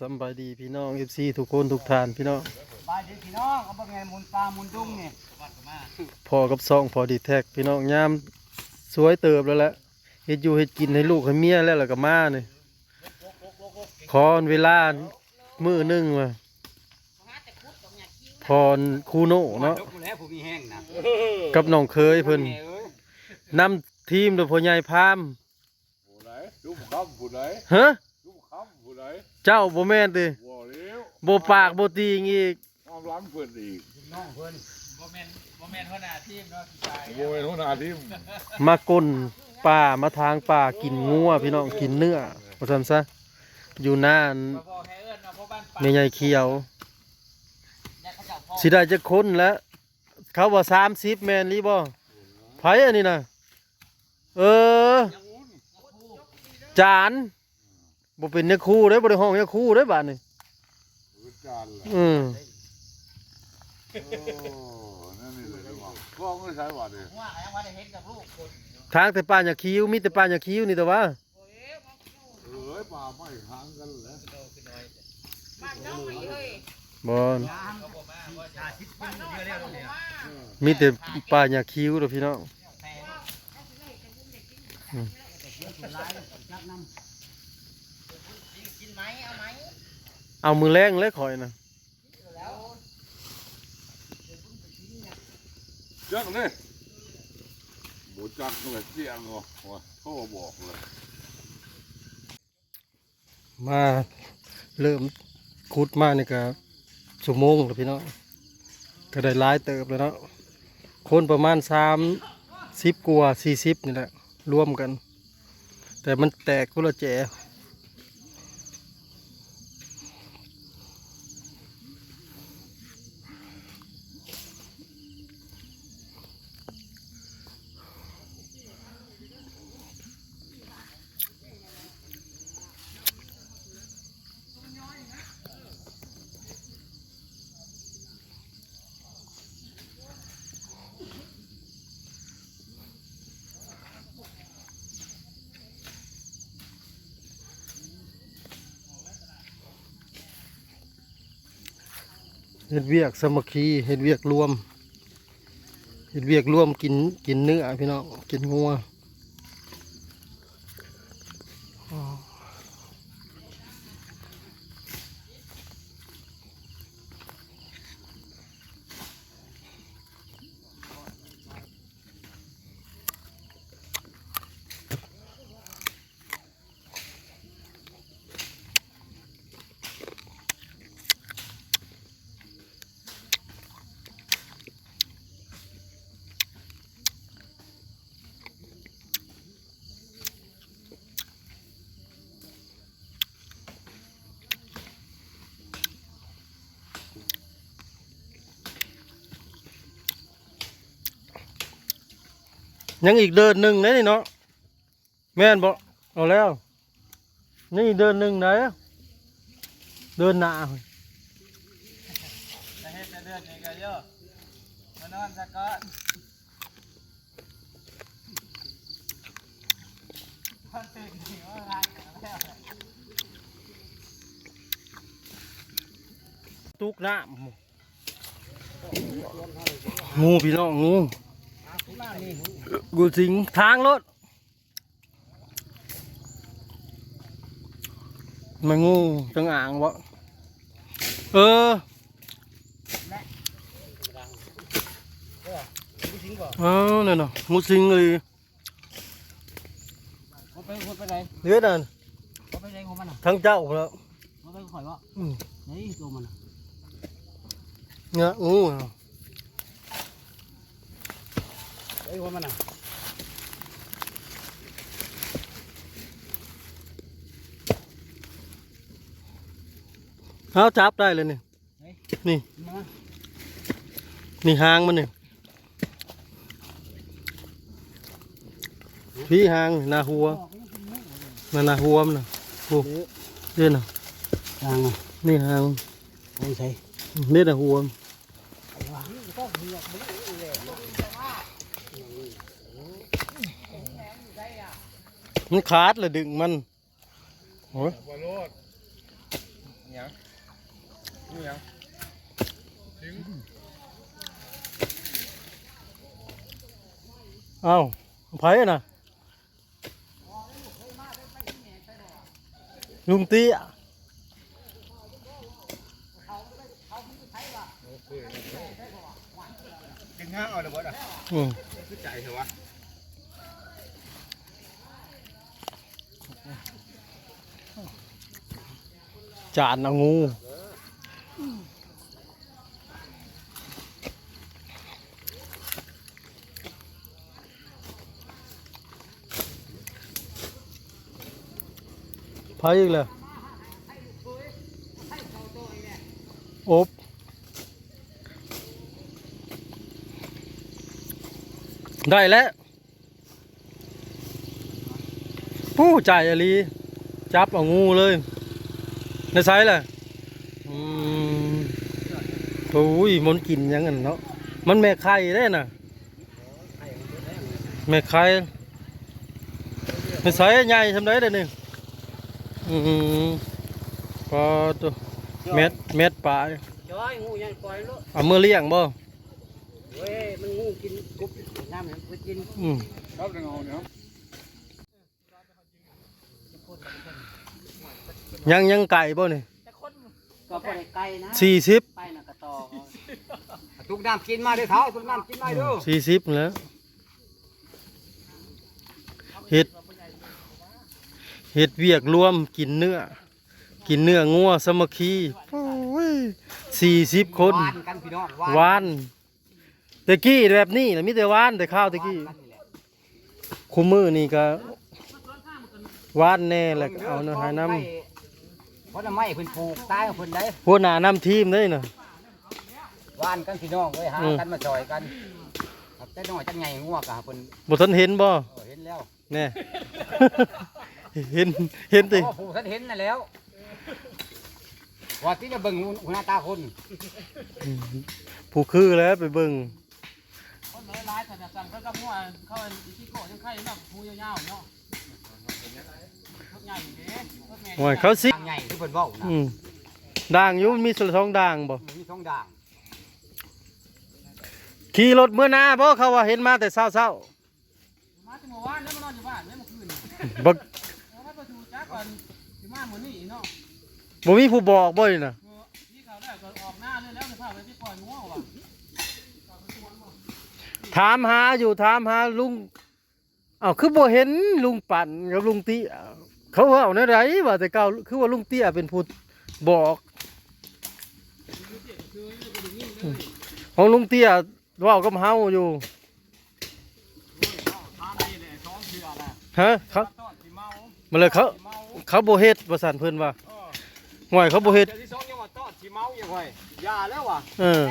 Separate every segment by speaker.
Speaker 1: สำบายดีพี่น้องเอฟซีทุกคนทุกท่านพี่น้อง
Speaker 2: บายดีพี่น้องเอาบ่ไงมุนปลามุนดุ้งนี่
Speaker 1: พอกับซองพอดีแท็กพี่น้องยามสวยเติบแล้วแหละเฮ็ดอยู่เฮ็ดกินให้ลูกให้เมียแล้วแล้วก็มานี่ขอเวลามื้อหนึงว่าพรคูโนเนาะ
Speaker 2: ยกมาแล้วผมมีแห้งนะ
Speaker 1: กับน้องเคยเพิ่น
Speaker 2: แม่เอ้ย
Speaker 1: นำทีมโดยพ่อใหญ่พาม
Speaker 3: ผู้ใดลูกคำผู้ใด
Speaker 1: ฮะ
Speaker 3: ลูกคำผู้ใด
Speaker 1: เจ้าบ่แม่นติ
Speaker 3: บ่เลี้ยว
Speaker 1: บ่ปากบ่ตีงอีก
Speaker 3: ความหล้างเพิ่นอีก
Speaker 2: น้องเพิ่น
Speaker 3: บ่เป็นหัวหน้าทีม
Speaker 1: มากลป่ามาทางป่ากินงัวพี่น้องกินเนื้อว่าซั่นซะอยู่หน้าอันแม่ใหญ่เขียวสิได้จะคนแล้วเขาว่าสามสิบแมนรีบ่ไผอันนี้นะเออ จาน บ่เป็นเนื้อคู่ได้อบ่ได้ห้องเนื้อคู่ได้อบาดนี่
Speaker 3: รู้จานล่ะ
Speaker 1: อืม
Speaker 3: โอ้นั่นนี่เลยว่าก็ไม่ใช่ว่าดิ
Speaker 2: ว่ายังว่าได้เห็นกับลูกคน
Speaker 1: ทางแต่ป่าหยาคิ้วมีแต่ป่าหยาคิ้วนี่แต่ว่า
Speaker 3: เอ้ยป่าไม่ห่างกันแล้ว
Speaker 1: บ่
Speaker 2: น้ำชาชิดปิ้งเยอะแล้วเนี่ย
Speaker 1: มีแต่ป่าหยาคิ้วเด้อพี่น้อง
Speaker 2: กินไหมเอาไหม
Speaker 1: เอามือแรงเลยข่อยนะ
Speaker 3: จักเลยบ่จักเลยเสียงเหรอว่าโทรบอกเลย
Speaker 1: มาเริ่มขุดมานี่ก็ชั่วโมงแล้วพี่น้องก็ได้หลายเติบแล้วเนาะคนประมาณ30กว่า40นี่แหละรวมกัน แต่มันแตกคนละแจ เห็ดเวียกสามัคคีเห็ดเวียกรวมเห็ดเวียกรวมกินกินเนื้อพี่น้องกินงัว ยังอีกเดินหนึ่งนะนี่เนาะแม่นบ่เอาแล้วนี่เดินหนึ่งไหนอะเดินหน้า
Speaker 2: จะเฮ็ดแต่เดือนนี้ก็เยอะมานอนซะก่อนมันตื่นหิวอะไรแล้ว
Speaker 1: ตุกน้ำงูพี่น้องงู กูสิงทางรถมันงูจังอ่างวะเออเออเนี่ยเนาะงูสิงเลย
Speaker 2: มันไปมันไปไหน
Speaker 1: เลือดนั่น
Speaker 2: มันไปไหนของมันอะ
Speaker 1: ทั้งเจ้าแล้ว
Speaker 2: มันไปข่อยวะ
Speaker 1: อืม
Speaker 2: นี่ตัวมัน
Speaker 1: เนี่ยงูเนาะ
Speaker 2: ไอ้ของมันอะ
Speaker 1: เอาจับได้เลยนี่ นี่
Speaker 2: มา
Speaker 1: นี่หางมันนี่พี่หางหน้าหัวนั่นหน้าหัวมันนะโอ้เด่นน่ะ
Speaker 2: ทางอะ
Speaker 1: นี่หาง
Speaker 2: โอ้ยใส่
Speaker 1: นี่หน้าหัวมัน มันขาดเลยดึงมันโอ้ย
Speaker 3: บ่โลด
Speaker 4: ยังนี่ยัง
Speaker 1: เอ้าไผน่ะลุงเตี้ย
Speaker 4: ดึงห้างเอาเลยบดอะ
Speaker 1: อืม
Speaker 4: คือใจเถอะวะ
Speaker 1: จานเอางูไผอีกเลยอบได้แล้วผู้ใจายอลี จับเอางูเลย ในไซส์แหละอืมโอ้ยมันกินหยังไงเนาะมันแม่ไข่ได้น่ะแม่ไข่ในไซส์ใหญ่ทำได้เด้อนี่อืมพอตัวเม็ดเม็ดปลา
Speaker 2: จอยงูยังปล่อยลูก
Speaker 1: เอามือเลี้ยงบ่
Speaker 2: เว้ยมันงูกินกบน้ำมันไปกิน
Speaker 1: อืม
Speaker 3: ครับเงาเนี่ย
Speaker 1: ยังยังไก่บ่นี่
Speaker 2: ก็ไปไกลนะ
Speaker 1: สี่สิบ
Speaker 2: ไปน่ะกระตอกทุกน้ำกินมาด้วยเท้าทุกน้ำกินมาด้วย
Speaker 1: สี่สิบแล้วเห็ดเห็ดเวียกรวมกินเนื้อ กินเนื้องัวสามัคคีโอ้ยสี่สิบคน
Speaker 2: วานกันพี่น้อง
Speaker 1: หวานตะกี้แบบนี้นะมีแต่หวานแต่ข้าวตะกี้
Speaker 2: วานกันนี่แหละ
Speaker 1: คุมมือนี่ก็หวานแน่แหละเอาเนื้อหาน้
Speaker 2: เพราะน้ำไม้เพิ่นปลูกตายของเพิ่นได้ำ
Speaker 1: หัวหน้าน้ำทีมเลยนะ
Speaker 2: วานกันพี่น้องเว้ยหา
Speaker 1: อืม
Speaker 2: กันมาจอยกันครับแต่น้อยจังไงงัวกะเพิ่น
Speaker 1: บ่ทันเห็นบ่
Speaker 2: เออเห็นแล้ว
Speaker 1: แน่ เห็นเห็นติ
Speaker 2: เพราะว่าผู้ท่านเห็นน่ะแล้วว่าที่จะเบิ่งหัวหน้าตาคน
Speaker 1: ผู้คือแล้วไปเบิ่ง
Speaker 5: คนหลายๆแต่สั่งเขาก็มั่วเขาที่โก้ยังไข่เนาะหูยาวๆเนาะ
Speaker 1: โอ้ยเขาสิ
Speaker 2: ทางใหญ่ที่เพิ่นเว้านะ
Speaker 1: อืมด่างอยู่มันมีสท้องด่างบ่
Speaker 2: มีท้องด่าง
Speaker 1: ขี่รถเมื่อหน้าบ่เขาว่าเห็นมาแต่เช้า
Speaker 5: มาที่เมื่อวานแล้วมานอนอยู่บ้านแล้วเมื่อคืน
Speaker 1: ๆบ่
Speaker 5: เอาไว้ประตูจักก่อนสิมาหมื้อนี้เนาะ
Speaker 1: บ่มีผู้บอกบ่นี่น่ะ
Speaker 5: เออที่เขาได้ก็ออกหน้าเลยแล้วจะพาไปที่ปล่อยงัวว่ะ
Speaker 1: ถามหาอยู่ถามหาลุง เอ้าคือบ่เห็นลุงปั่นกับลุงเตี้ย เขาว่าเอาแนวใดว่าแต่เก่าคือว่าลุงเตี้ยเป็นผู้บอกของลุงเตี้ยเว้ากับเฮาอยู่
Speaker 5: ทานนี่แหละท้องเสือแหละ
Speaker 1: ฮะเขา
Speaker 5: ตอนสิเมา
Speaker 1: มาเลยเขา
Speaker 5: สิเมา
Speaker 1: เขาบ่เฮ็ดว่าซั่นเพิ่นว่า
Speaker 5: เออ
Speaker 1: ห่วยเขาบ่เฮ็ด
Speaker 5: เดี๋ยวที่สองยังว่าตอนสิเมาอย่างไรยาแล้วว่ะ
Speaker 1: เออ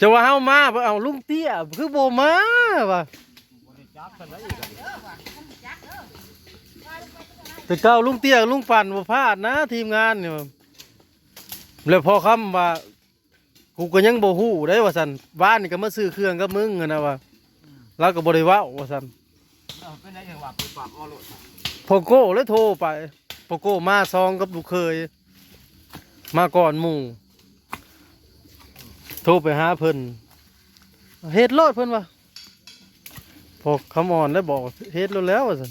Speaker 1: จะว่าเฮามาบ่เอาลุงเตี้ยคือบ่มาว่ะ แต่เก่าลุงเตี้ยลุงปั่นบ่พลาดนะ ทีมงานเนี่ว่ะแล้วพอคำว่ากูก็ยังบ่ฮู้ได้ว่าซั่นบ้านนี่ก็มาซื้อเครื่องกับมึงนะว่าแล้วก็บ่ได้เว้าว่าซั่น
Speaker 5: เออเป็นได้ยังว่าเป็นปากอ้อโลด
Speaker 1: พอโก้เลยโทรไปพอโก้มาซองกับลูกเคย มาก่อนหมู่โทรไปหาเพิ่นเฮ็ดโลดเพิ่นว่า พอคำอ่อนแล้วบอกเฮ็ดโลดแล้วว่าซั่น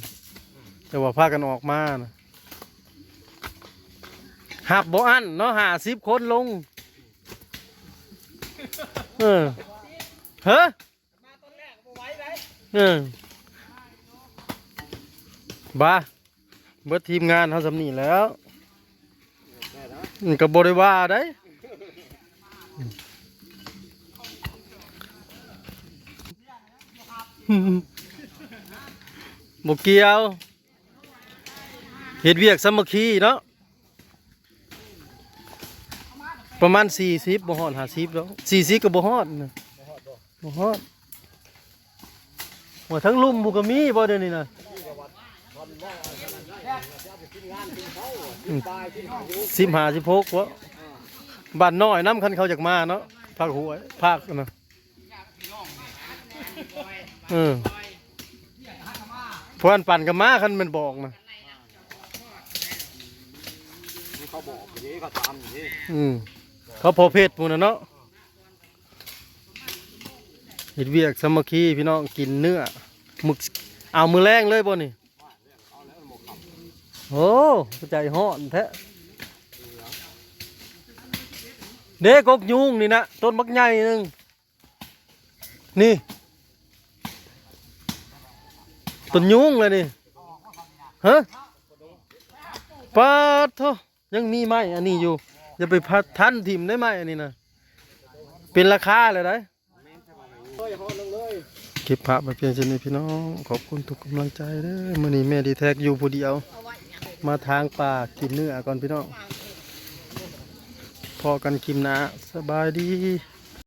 Speaker 1: แต่ว่าพากันออกมานะหับบ่อันเนาะหาสิบคนลง เออเฮ้เออบ้าเบิดทีมงานเขาสำนีแล้วกับบริวาได้ บกเกียวเห็ดเวียกสามัคคีเนาะประมาณสี่สิบบ่ฮอดห้าสิบแล้วสี่สิบก็บ่ฮอดนะบ่ฮอดว่าทั้งลุ่มบุกมีบ่เดี๋ยวนี้นะสิบห้าสิบหกวะบ้านน้อยน้ำคันเขาจากมาเนาะภาคหัวภาคนะ เออพวนปั่นกับมาคันแมันบอกนะ
Speaker 2: เขาบอกอย่างนี้เขาทำอย่างนี้
Speaker 1: อืมเขาพอเพชรปูนะเนาะเฮ็ดเวียกสามัคคีพี่น้องกินเนื้อหมึกเอามือแรงเลยบ่นี่โอ้ใจฮ้อนแท้เด็กกกยุงนี่นะต้นมักใหญ่หนึงนี่ ต้นยุงเลยนี่ฮะปาดทยังมีไม้อันนี้อยู่อย่าไปพัดทันทิมได้ไหมอันนี้นะเป็นราคาเลยได้เก็บภาพมาเพียงเช่นนี้พี่น้องขอบคุณทุกกำลังใจเด้อมื่อนี้แม่ดีแท็กอยู่ผู้เดียว มาทางป่ากินเนื้อก่อนพี่น้องพอกันคิมนะสบายดี